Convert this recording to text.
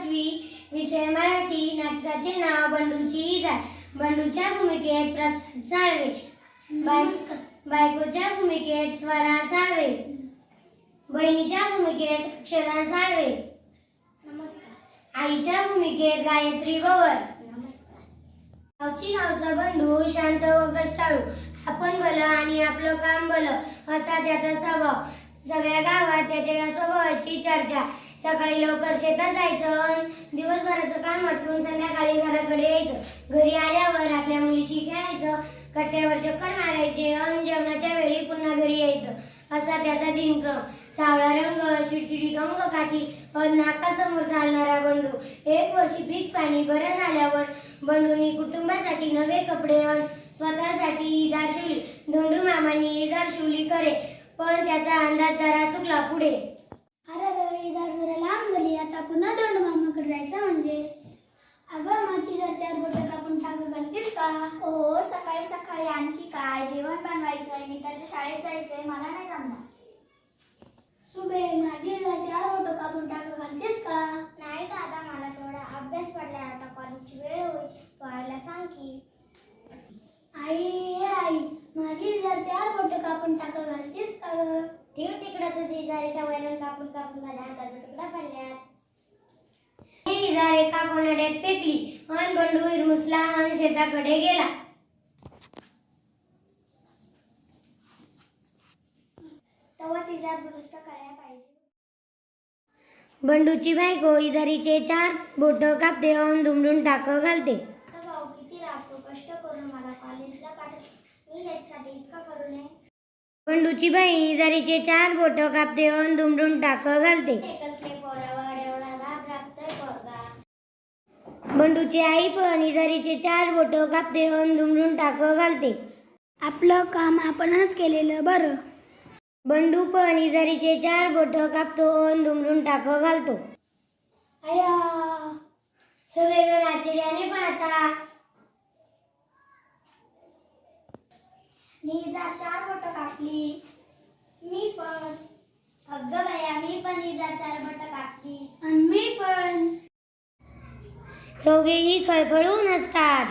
पाचवी विषय मराठी नाटकाचे नाव बंडूची इजार बंडूच्या भूमिकेत प्रसाद साळवे बायकोच्या भूमिकेत स्वरा साळवे बहिणीच्या भूमिकेत अक्षरा साळवे नमस्कार आईच्या भूमिकेत गायत्री बवर गावची गावचा बंडू शांत व कष्टाळू. आपण भलं आणि आपलं काम भलं असा त्याचा स्वभाव. सगळ्या गावात त्याच्या या स्वभावाची चर्चा. सकाळी लवकर शेतात जायचं अन दिवसभराचं काम आटपून संध्याकाळी घराकडे यायचं. घरी आल्यावर आपल्या मुलीशी खेळायचं कट्ट्यावर चक्कर मारायचे अन जेवणाच्या वेळी पुन्हा घरी यायचं. असा त्याचा दिनक्रम. सावळा रंग शिडशिडी कंग काठी अन नाकासमोर चालणारा बंडू. एक वर्षी पीक पाणी बरं झाल्यावर बंडूनी कुटुंबासाठी नवे कपडे अन स्वतःसाठी इजार शिवली धोंडू मामांनी इजार शिवली करे पण त्याचा अंदाज जरा चुकला पुढे. अरे रे इजार जरा लांब झाली. आता पुन्हा दोंड मामाकडे जायचं म्हणजे? अगं माझी जर चार बोटं कापून टाक घालतीस का? हो सकाळी सकाळी आणखी काय? जेवण बनवायचंय नीताच्या शाळेत जायचंय. मला नाही जमणार. सुबे माझी जर चार बोटं कापून टाक घालतीस का नाही दादा मला थोडा अभ्यास पडलाय आता कॉलेजची वेळ होईल तू आईला सांग की आई ए आई माझी जर चार बोटं कापून टाक घालतीस का ग? ठेव तिकडं तुझी इजारीच्या वैरण कापून कापून माझ्या हाताचा तुकडा पडल्यात? ही इजार एका कोनाड्यात फेकली अन बंडू इरमुसला हन शेताकडे गेला. तेव्हाच इजार दुरुस्त करायला पाहिजे. बंडूची बायको इजारीचे चार बोट कापते अन दुमडून टाक घालते. भाऊ किती राबतो कष्ट करून मला कॉलेजला पाठव. मी त्याच्यासाठी इतका करू नये बंडूची बाई इजारीचे चार बोट कापते अन दुमडून टाक घालते. बंडूची आई पण इजारीचे चार बोट कापते अन दुमडून टाक घालते. आपलं काम आपणच केलेलं बरं. बंडू पण इजारीचे चार बोट कापतो अन दुमडून टाक घालतो. अया सगळेजण आश्चर्याने पाहता. मी जर चार बोट कापली मी पण. अगं बाया मी पण इजार चार बोट कापली. आणि मी पण. चौघेही खळखळून असतात.